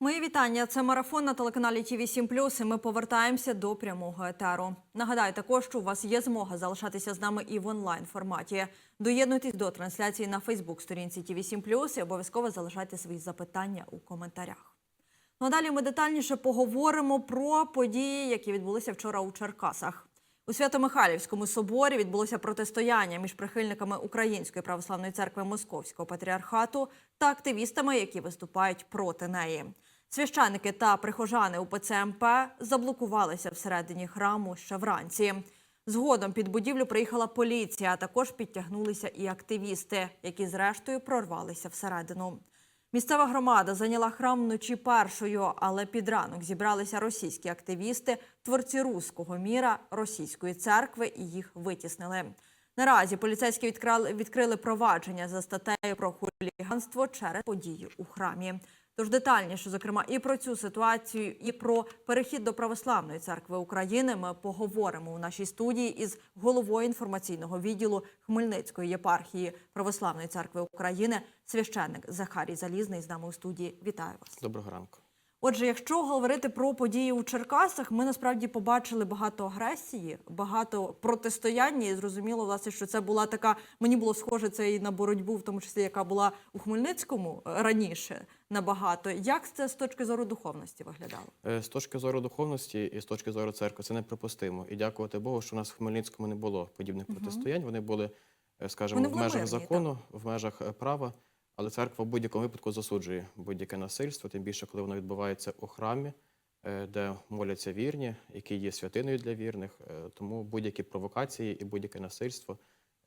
Мої вітання. Це марафон на телеканалі ТВ 7 і Ми повертаємося до прямого етеру. Нагадаю, також що у вас є змога залишатися з нами і в онлайн форматі. Доєднуйтесь до трансляції на Фейсбук сторінці ТВ 7 і обов'язково залишайте свої запитання у коментарях. Ну а далі ми детальніше поговоримо про події, які відбулися вчора у Черкасах. У Свято-Михайлівському соборі відбулося протистояння між прихильниками Української православної церкви Московського патріархату та активістами, які виступають проти неї. Священники та прихожани УПЦ МП заблокувалися всередині храму ще вранці. Згодом під будівлю приїхала поліція, а також підтягнулися і активісти, які зрештою прорвалися всередину. Місцева громада зайняла храм вночі першою, але під ранок зібралися російські активісти, творці руського міра, російської церкви, і їх витіснили. Наразі поліцейські відкрали, відкрили провадження за статтею про хуліганство через події у храмі. Тож детальніше, зокрема, і про цю ситуацію, і про перехід до православної церкви України ми поговоримо у нашій студії із головою інформаційного відділу Хмельницької єпархії Православної церкви України, священник Захарій Залізний з нами у студії. Вітаю вас. Доброго ранку. Отже, якщо говорити про події у Черкасах, ми насправді побачили багато агресії, багато протистояння. І зрозуміло, власне, що це була така. Мені було схоже це і на боротьбу, в тому числі, яка була у Хмельницькому е, раніше набагато. Як це з точки зору духовності виглядало? Е, З точки зору духовності і з точки зору церкви це неприпустимо. І дякувати Богу, що у нас в Хмельницькому не було подібних протистоянь. Вони були, е, скажімо, Вони в межах мирні, закону, в межах права. Але церква в будь-якому випадку засуджує будь-яке насильство, тим більше, коли воно відбувається у храмі, е, де моляться вірні, який є святиною для вірних. Е, Тому будь-які провокації і будь-яке насильство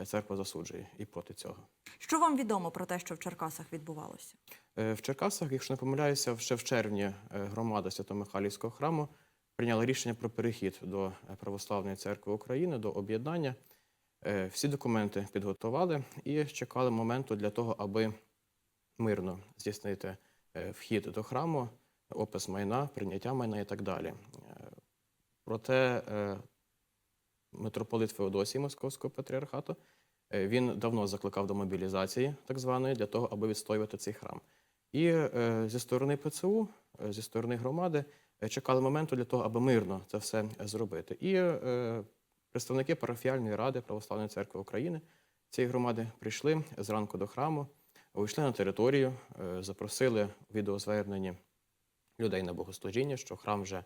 е, церква засуджує і проти цього. Що вам відомо про те, що в Черкасах відбувалося? В Черкасах, якщо не помиляюся, ще в червні громада Свято-Михайлівського храму прийняла рішення про перехід до Православної церкви України, до об'єднання. Всі документи підготували і чекали моменту для того, аби мирно здійснити е, вхід до храму, опис майна, прийняття майна і так далі. Е, Проте е, митрополит Феодосій Московського патріархату він давно закликав до мобілізації, так званої, для того, аби відстоювати цей храм. І зі сторони ПЦУ, зі сторони громади, чекали моменту для того, аби мирно це все зробити. І представники парафіальної ради Православної церкви України цієї громади прийшли зранку до храму, увійшли на територію, е, запросили у відеозверненні людей на богослужіння, що храм вже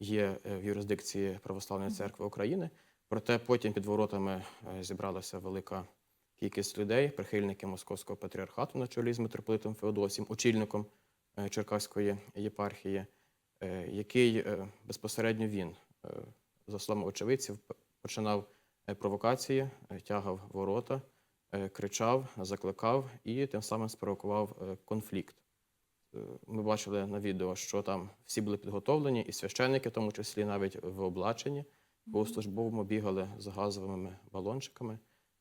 є е, в юрисдикції Православної церкви України. Проте потім під воротами е, зібралася велика кількість людей, прихильники Московського патріархату на чолі з митрополитом Феодосієм, очільником Черкаської єпархії, який безпосередньо він, за словами очевидців, починав провокації, тягав ворота, кричав, закликав і тим самим спровокував е, конфлікт. Е, Ми бачили на відео, що там всі були підготовлені, і священники, в тому числі навіть в облаченні, по службовому бігали з газовими балончиками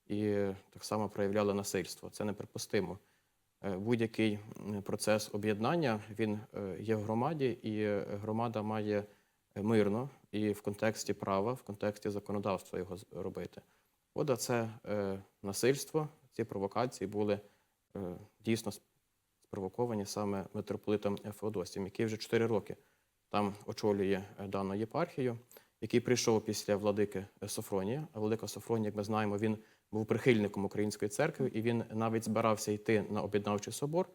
і так само проявляли насильство. Це неприпустимо. Е, Будь-який процес об'єднання він е, є в громаді, і е, громада має е, мирно і в контексті права, в контексті законодавства його робити. От це е, насильство, ці провокації були е, дійсно спровоковані саме митрополитом Феодосієм, який вже 4 роки там очолює е, дану єпархію, який прийшов після владики е, Софронія. А владика Софронія, як ми знаємо, він був прихильником української церкви, і він навіть збирався йти на об'єднавчий собор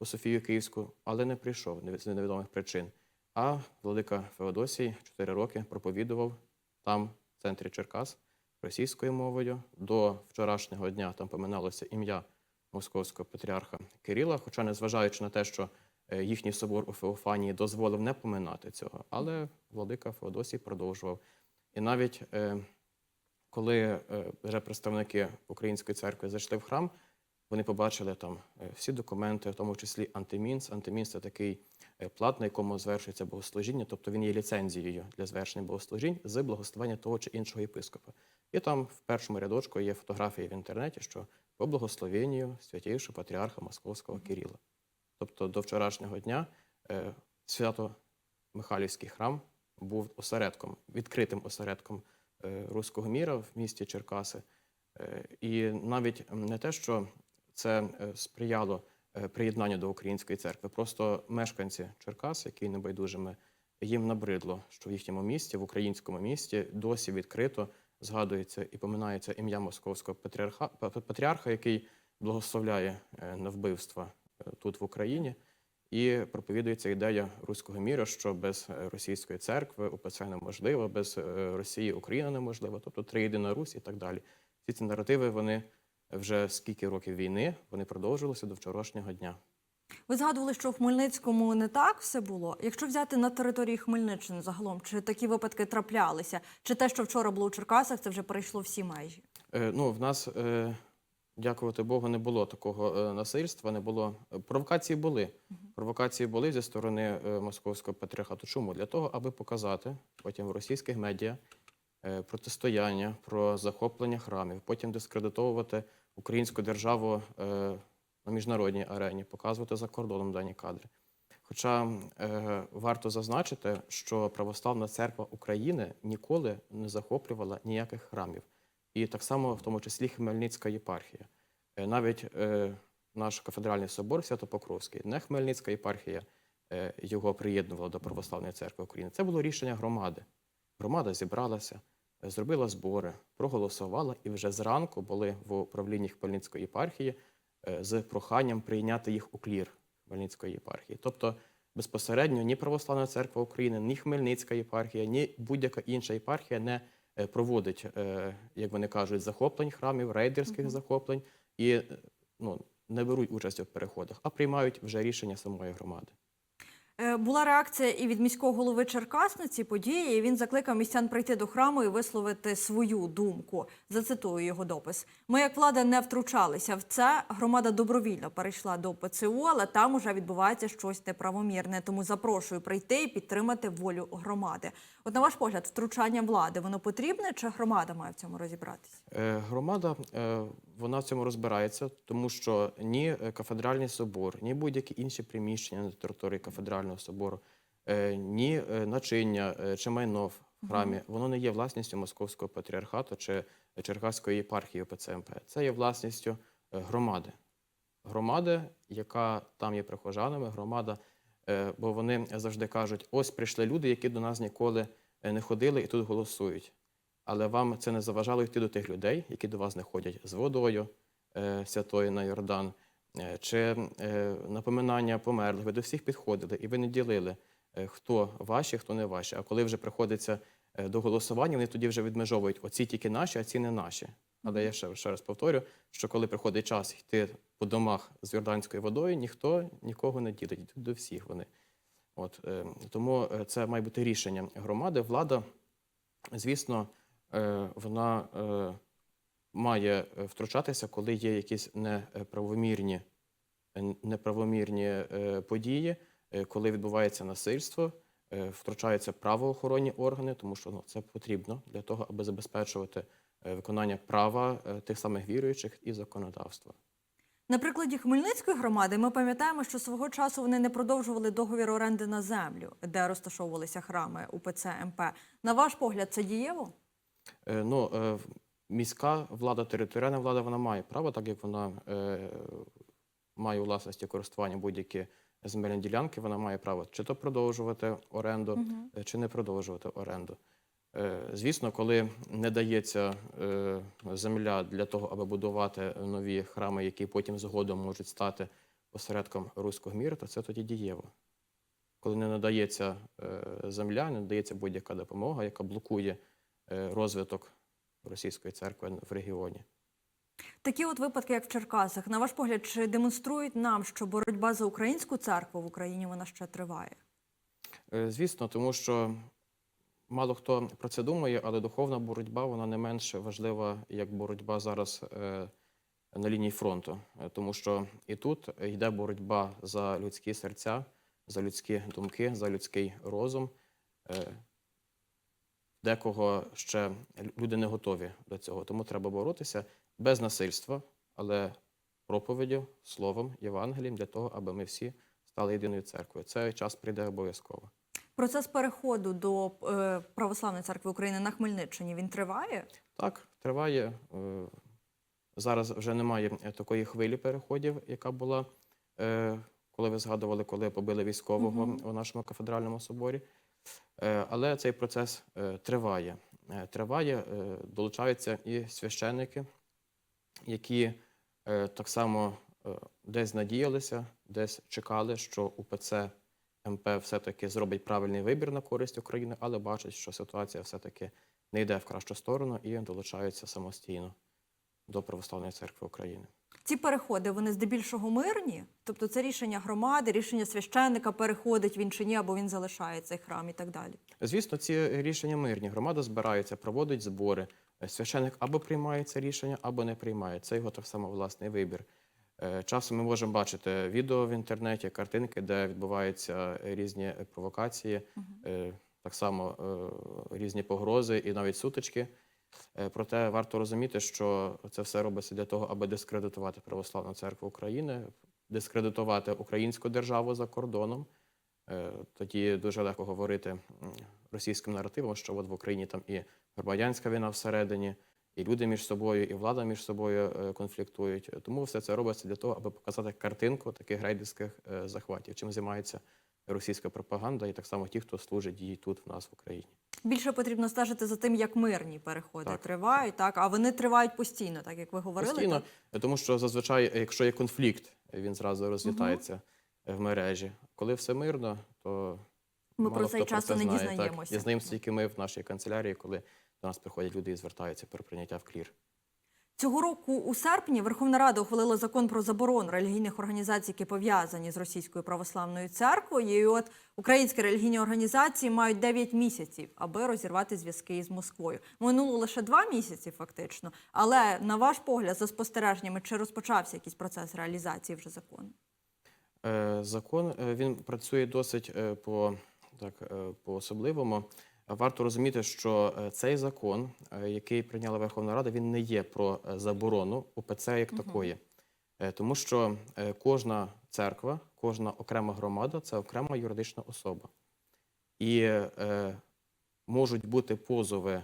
у Софію Київську, але не прийшов з невідомих причин. А владика Феодосій 4 роки проповідував там, в центрі Черкас, російською мовою. До вчорашнього дня там поминалося ім'я московського патріарха Кирила, хоча, незважаючи на те, що е, їхній собор у Феофанії дозволив не поминати цього, але владика Феодосій продовжував. І навіть е, коли е, вже представники Української церкви зайшли в храм, вони побачили там всі документи, в тому числі антимінс. Антимінс це такий плат, на якому звершується богослужіння, тобто він є ліцензією для звершення богослужінь з благословення того чи іншого єпископа. І там в першому рядочку є фотографії в інтернеті, що по благословенню святійшого патріарха Московського Кирила. Тобто до вчорашнього дня е, свято Михайлівський храм був осередком, відкритим осередком е, руського міра в місті Черкаси. Е, І навіть не те, що це сприяло приєднання до української церкви. Просто мешканці Черкас, які небайдужими, їм набридло, що в їхньому місті, в українському місті, досі відкрито згадується і поминається ім'я московського патріарха, патріарха, який благословляє е, на вбивства е, тут в Україні. І проповідується ідея руського міра, що без е, російської церкви УПЦ неможливо, без Росії Україна неможлива, тобто триєдина Русь і так далі. Всі ці наративи вони вже скільки років війни вони продовжувалися до вчорашнього дня. Ви згадували, що в Хмельницькому не так все було. Якщо взяти на території Хмельниччини загалом, чи такі випадки траплялися, чи те, що вчора було у Черкасах, це вже перейшло всі межі? Е, ну, в нас, е, дякувати Богу, не було такого е, насильства, не було. Провокації були. Провокації були зі сторони е, московського патріархату. Чому? Для того, аби показати потім в російських медіа е, протистояння про захоплення храмів, потім дискредитовувати українську державу е, на міжнародній арені, показувати за кордоном дані кадри. Хоча е, варто зазначити, що Православна церква України ніколи не захоплювала ніяких храмів. І так само, в тому числі, Хмельницька єпархія. Е, навіть е, наш кафедральний собор Святопокровський, не Хмельницька єпархія е, його приєднувала до Православної церкви України. Це було рішення громади. Громада зібралася, е, зробила збори, проголосувала і вже зранку були в управлінні Хмельницької єпархії з проханням прийняти їх у клір Хмельницької єпархії. Тобто безпосередньо ні Православна церква України, ні Хмельницька єпархія, ні будь-яка інша єпархія не е, проводить, е, як вони кажуть, захоплень храмів, рейдерських захоплень і е, ну, не беруть участь у переходах, а приймають вже рішення самої громади. Е, Була реакція і від міського голови Черкас на ці події. Він закликав містян прийти до храму і висловити свою думку. Зацитую його допис. Ми, як влада, не втручалися в це. Громада добровільно перейшла до ПЦУ, але там уже відбувається щось неправомірне. Тому запрошую прийти і підтримати волю громади. От на ваш погляд, втручання влади воно потрібне чи громада має в цьому розібратися? Е, Громада е, вона в цьому розбирається, тому що ні е, кафедральний собор, ні будь-які інші приміщення на території кафедрального собору, е, ні е, начиння е, чи майно в храмі, воно не є власністю московського патріархату чи Черкаської єпархії ОПЦМП. Це є власністю громади. Громади, яка там є прихожанами, громада, бо вони завжди кажуть: ось прийшли люди, які до нас ніколи не ходили і тут голосують але вам це не заважало йти до тих людей, які до вас не ходять з водою святою на Йордан, чи е, напоминання померлих. Ви до всіх підходили, і ви не ділили, е, хто ваші, хто не ваші. А коли вже приходиться е, до голосування, вони тоді вже відмежовують оці тільки наші, а ці не наші. Але я ще, ще раз повторю, що коли приходить час йти по домах з йорданською водою, ніхто нікого не ділить, йдуть до всіх вони. От, е, тому е, це має бути рішення громади. Влада, звісно, е, вона е, має е, втручатися, коли є якісь неправомірні, е, неправомірні е, події, коли відбувається насильство, втручаються правоохоронні органи, тому що ну, це потрібно для того, аби забезпечувати виконання права тих самих віруючих і законодавства. На прикладі Хмельницької громади ми пам'ятаємо, що свого часу вони не продовжували договір оренди на землю, де розташовувалися храми УПЦ МП. На ваш погляд, це дієво? Ну, міська влада, територіальна влада, вона має право, так як вона е, має у власності користування будь-які земельні ділянки, вона має право чи то продовжувати оренду, е, чи не продовжувати оренду. Е, Звісно, коли не дається е, земля для того, аби будувати нові храми, які потім згодом можуть стати осередком руського міру, то це тоді дієво. Коли не надається е, земля, не надається будь-яка допомога, яка блокує е, розвиток російської церкви в регіоні. Такі от випадки, як в Черкасах, на ваш погляд, чи демонструють нам, що боротьба за українську церкву в Україні вона ще триває? Е, Звісно, тому що мало хто про це думає, але духовна боротьба вона не менш важлива, як боротьба зараз е, на лінії фронту. Е, Тому що і тут йде боротьба за людські серця, за людські думки, за людський розум. Декого ще люди не готові до цього, тому треба боротися без насильства, але проповіддю, словом, Євангелієм для того, аби ми всі стали єдиною церквою. Цей час прийде обов'язково. Процес переходу до е, Православної церкви України на Хмельниччині він триває? Так, триває. е, Зараз вже немає такої хвилі переходів, яка була е, коли ви згадували, коли побили військового у нашому кафедральному соборі. Е, Але цей процес е, триває. Е, Триває, долучаються і священники, які так само десь надіялися, десь чекали, що УПЦ МП все-таки зробить правильний вибір на користь України, але бачать, що ситуація все-таки не йде в кращу сторону і долучаються самостійно до Православної церкви України. Ці переходи вони здебільшого мирні, тобто це рішення громади, рішення священника переходить він чи ні, або він залишає цей храм і так далі. Звісно, ці рішення мирні. Громада збирається, проводить збори. Е, Священик або приймає це рішення, або не приймає. Це його так само власний вибір. Е, Часом ми можемо бачити відео в інтернеті, картинки, де відбуваються різні провокації, е, так само різні погрози і навіть сутички. Е, Проте варто розуміти, що це все робиться для того, аби дискредитувати Православну церкву України, дискредитувати українську державу за кордоном. Е, Тоді дуже легко говорити російським наративом, що от в Україні там і громадянська війна всередині, і люди між собою, і влада між собою е, конфліктують. Тому все це робиться для того, аби показати картинку таких рейдерських е, захватів, чим займається російська пропаганда, і так само ті, хто служить їй тут в нас в Україні. Більше потрібно стежити за тим, як мирні переходи Так. тривають, так а вони тривають постійно, так як ви говорили. Постійно, так? тому що зазвичай, якщо є конфлікт, він зразу розлітається угу. в мережі. Коли все мирно, то Ми мало про це часто не знає. Дізнаємося. Дізнаємося тільки ми в нашій канцелярії, коли до нас приходять люди і звертаються про прийняття в клір. Цього року у серпні Верховна Рада ухвалила закон про заборону релігійних організацій, які пов'язані з російською православною церквою. І от українські релігійні організації мають 9 місяців, аби розірвати зв'язки із Москвою. Минуло лише 2 місяці, фактично. Але на ваш погляд, за спостереженнями, чи розпочався якийсь процес реалізації вже закону? Е, Закон е, він працює досить е, по так по особливому. Варто розуміти, що е, цей закон, е, який прийняла Верховна Рада, він не є про е, заборону УПЦ як такої, тому що кожна церква, кожна окрема громада це окрема юридична особа. І е, можуть бути позови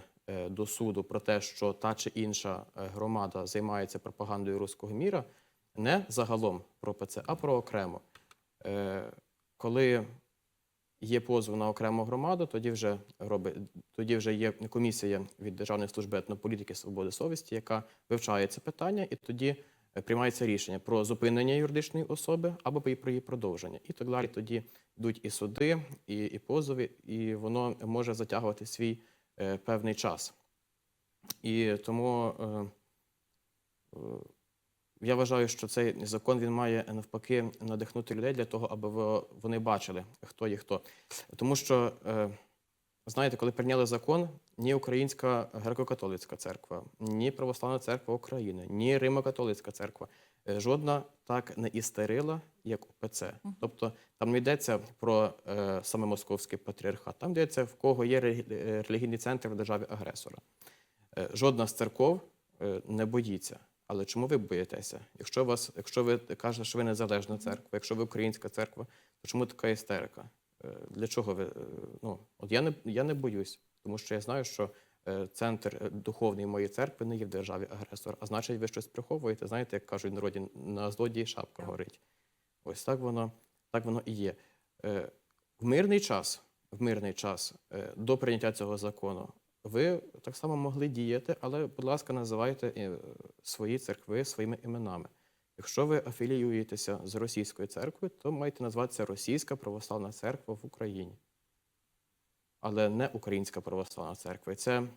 до суду про те, що та чи інша громада займається пропагандою руського міра, не загалом про ПЦ, а про окремо. Е, коли є позов на окрему громаду, тоді вже робить, тоді вже є комісія від Державної служби етнополітики свободи совісті, яка вивчає це питання, і тоді е, приймається рішення про зупинення юридичної особи або про її продовження. І так далі. Тоді йдуть і суди, і, і позови, і воно може затягувати свій е, певний час. І тому е, е, я вважаю, що цей закон він має навпаки надихнути людей для того, аби вони бачили, хто є хто. Тому що, е, знаєте, коли прийняли закон, ні Українська греко-католицька церква, ні Православна церква України, ні Римо-католицька церква, е, жодна так не істерила, як УПЦ. Тобто там не йдеться про е, саме московський патріархат, там йдеться в кого є релігійний центр в державі агресора. Жодна з церков не боїться. Але чому ви боїтеся? Якщо вас, якщо ви кажете, що ви незалежна церква, якщо ви українська церква, то чому така істерика? Е, Для чого ви? е, Ну от я не я не боюсь, тому що я знаю, що е, центр духовний моєї церкви не є в державі агресор, а значить, ви щось приховуєте. Знаєте, як кажуть народі, на злодії шапка горить. Ось так воно, так воно і є. В мирний час, в мирний час до прийняття цього закону ви так само могли діяти, але, будь ласка, називайте е, свої церкви своїми іменами. Якщо ви афіліюєтеся з російською церквою, то маєте назватися Російська православна церква в Україні, але не Українська православна церква. І це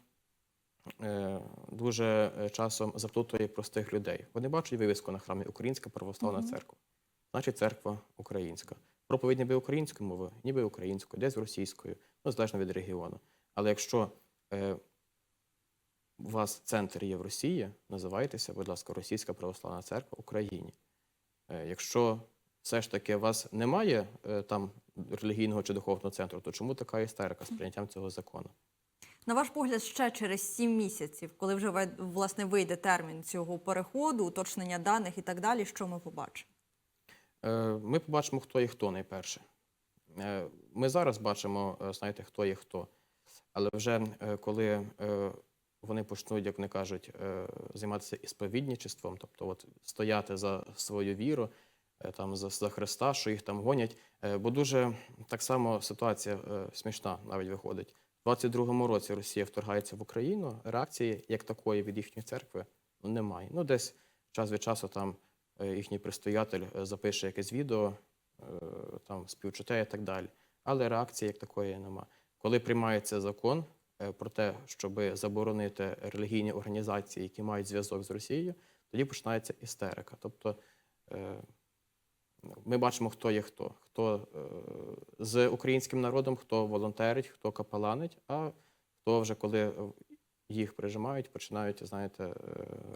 е, дуже е, часом заплутує простих людей. Вони бачать вивіску на храмі Українська православна Мгм. церква, значить церква українська. Проповідь ніби українською мовою, ніби українською, десь російською, ну, залежно від регіону. Але якщо е, у вас центр є в Росії, називайтеся, будь ласка, Російська православна церква в Україні. Е, якщо все ж таки у вас немає е, там релігійного чи духовного центру, то чому така істерика з прийняттям цього закону? На ваш погляд, ще через 7 місяців, коли вже власне вийде термін цього переходу, уточнення даних і так далі, що ми побачимо? Ми побачимо, хто є хто найперше. Ми зараз бачимо, знаєте, хто є хто. Але вже е, коли е, вони почнуть, як вони кажуть, е, займатися ісповідничеством, тобто от стояти за свою віру, там за, за Христа, що їх там гонять. Бо дуже так само ситуація смішна навіть виходить. У 22-му році Росія вторгається в Україну. Реакції як такої від їхньої церкви ну, немає. Ну, десь час від часу там їхній предстоятель е, запише якесь відео, там співчуття і так далі. Але реакції як такої нема. Коли приймається закон е, про те, щоб заборонити релігійні організації, які мають зв'язок з Росією, тоді починається істерика. Тобто е, ми бачимо, хто є хто. Хто е, з українським народом, хто волонтерить, хто капеланить, а хто вже коли їх прижимають, починають, знаєте,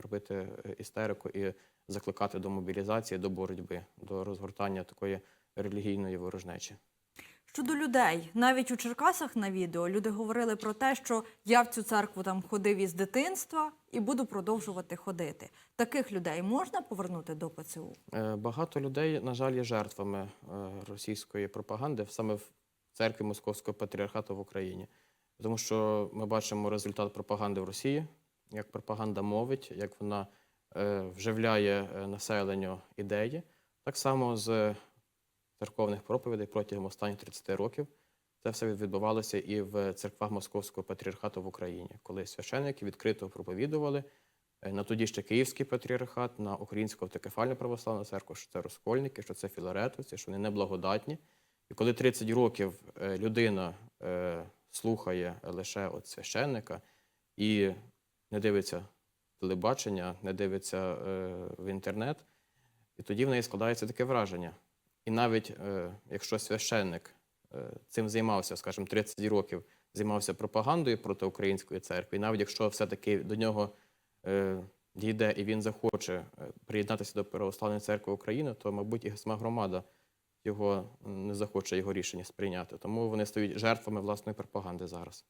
робити істерику і закликати до мобілізації, до боротьби, до розгортання такої релігійної ворожнечі. Щодо людей, навіть у Черкасах на відео люди говорили про те, що я в цю церкву там ходив із дитинства і буду продовжувати ходити. Таких людей можна повернути до ПЦУ? Е, Багато людей, на жаль, є жертвами е, російської пропаганди саме в церкві Московського патріархату в Україні. Тому що ми бачимо результат пропаганди в Росії, як пропаганда мовить, як вона е, вживляє населенню ідеї. Так само з церковних проповідей протягом останніх 30 років. Це все відбувалося і в церквах Московського патріархату в Україні, коли священники відкрито проповідували е, на тоді ще Київський патріархат, на Українську автокефальну православну церкву, що це розкольники, що це філаретовці, що вони неблагодатні. І коли 30 років е, людина е, слухає лише от священника і не дивиться телебачення, не дивиться в інтернет, і тоді в неї складається таке враження. І навіть е, якщо священник е, цим займався, скажімо, 30 років, займався пропагандою проти української церкви, і навіть якщо все-таки до нього е, дійде і він захоче приєднатися до Православної церкви України, то, мабуть, і сама громада його не захоче його рішення сприйняти. Тому вони стають жертвами власної пропаганди зараз.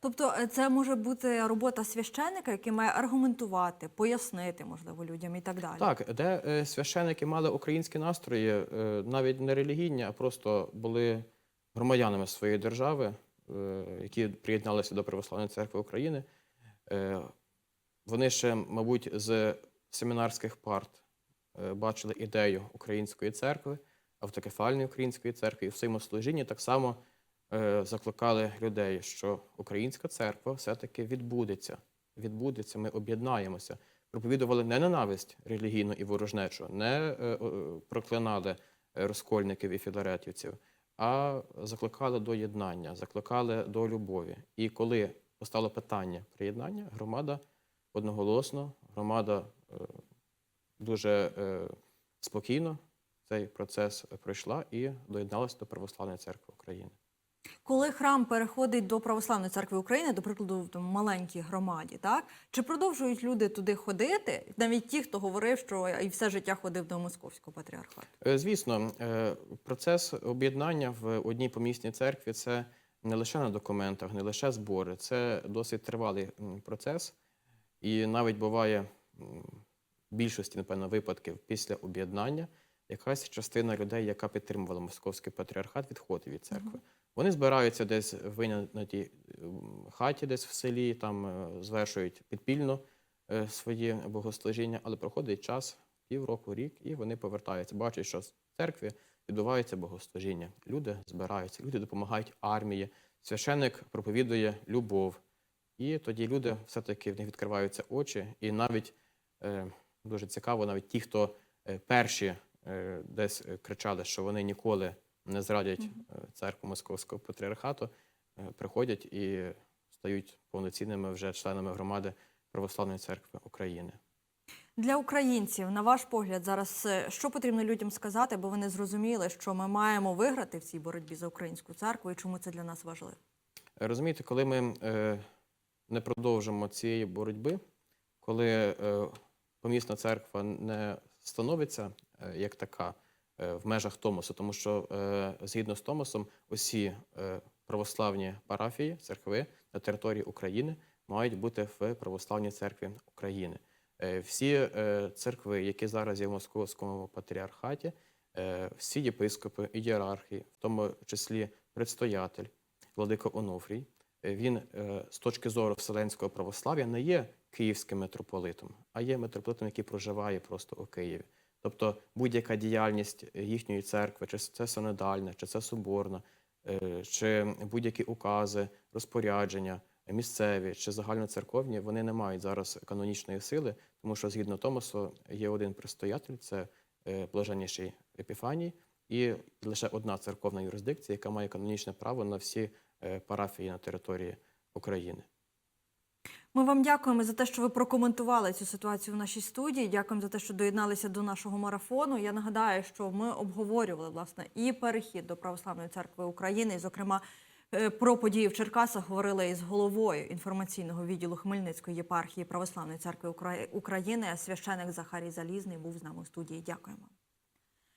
Тобто, е, це може бути робота священника, який має аргументувати, пояснити, можливо, людям і так далі. Так, де е, священики мали українські настрої, е, навіть не релігійні, а просто були громадянами своєї держави, які приєдналися до Православної церкви України. Вони ще, мабуть, з семінарських парт бачили ідею української церкви, автокефальної української церкви, і в своєму служінні так само закликали людей, що українська церква все-таки відбудеться. Відбудеться, ми об'єднаємося. Проповідували не ненависть релігійну і ворожнечу, не е, проклинали е, розкольників і філаретівців, а закликали до єднання, закликали до любові. І коли постало питання приєднання, громада одноголосно, громада е, дуже е, спокійно цей процес пройшла і доєдналася до Православної церкви України. Коли храм переходить до Православної церкви України, до прикладу, в маленькій громаді, так чи продовжують люди туди ходити, навіть ті, хто говорив, що і все життя ходив до московського патріархату? Е, Звісно, е, процес об'єднання в одній помісній церкві це не лише на документах, не лише збори, це досить тривалий процес. І навіть буває в більшості, напевно, випадків після об'єднання якась частина людей, яка підтримувала московський патріархат, відходить від церкви. Вони збираються десь в винятій хаті, десь в селі, там е, звершують підпільно е, свої богослужіння, але проходить час, півроку, рік, і вони повертаються. Бачать, що в церкві відбувається богослужіння. Люди збираються, люди допомагають армії. Священник проповідує любов. І тоді люди все-таки в них відкриваються очі. І навіть е, дуже цікаво, навіть ті, хто перші десь кричали, що вони ніколи не зрадять е, церкву Московського патріархату, е, приходять і стають повноцінними вже членами громади Православної церкви України. Для українців, на ваш погляд, зараз е, що потрібно людям сказати, бо вони зрозуміли, що ми маємо виграти в цій боротьбі за українську церкву і чому це для нас важливо? Розумієте, коли ми е, не продовжимо цієї боротьби, коли е, помісна церква не становиться е, як така в межах Томосу, тому що е, згідно з Томосом, усі е, православні парафії, церкви на території України мають бути в православній церкві України. Е, всі е, церкви, які зараз є в Московському патріархаті, е, всі єпископи, ієрархи, в тому числі предстоятель, владика Онуфрій, е, він е, з точки зору вселенського православ'я не є київським митрополитом, а є митрополитом, який проживає просто у Києві. Тобто будь-яка діяльність їхньої церкви, чи це синодальна, чи це соборна, е, чи будь-які укази, розпорядження, місцеві чи загальноцерковні, вони не мають зараз канонічної сили, тому що згідно Томасу є один предстоятель, це е, блаженніший Епіфаній, і лише одна церковна юрисдикція, яка має канонічне право на всі е, парафії на території України. Ми вам дякуємо за те, що ви прокоментували цю ситуацію в нашій студії. Дякуємо за те, що доєдналися до нашого марафону. Я нагадаю, що ми обговорювали власне і перехід до Православної церкви України, і, зокрема. е, Про події в Черкасах говорили із головою інформаційного відділу Хмельницької єпархії Православної церкви Укра- України. Священик Захарій Залізний був з нами у студії. Дякуємо.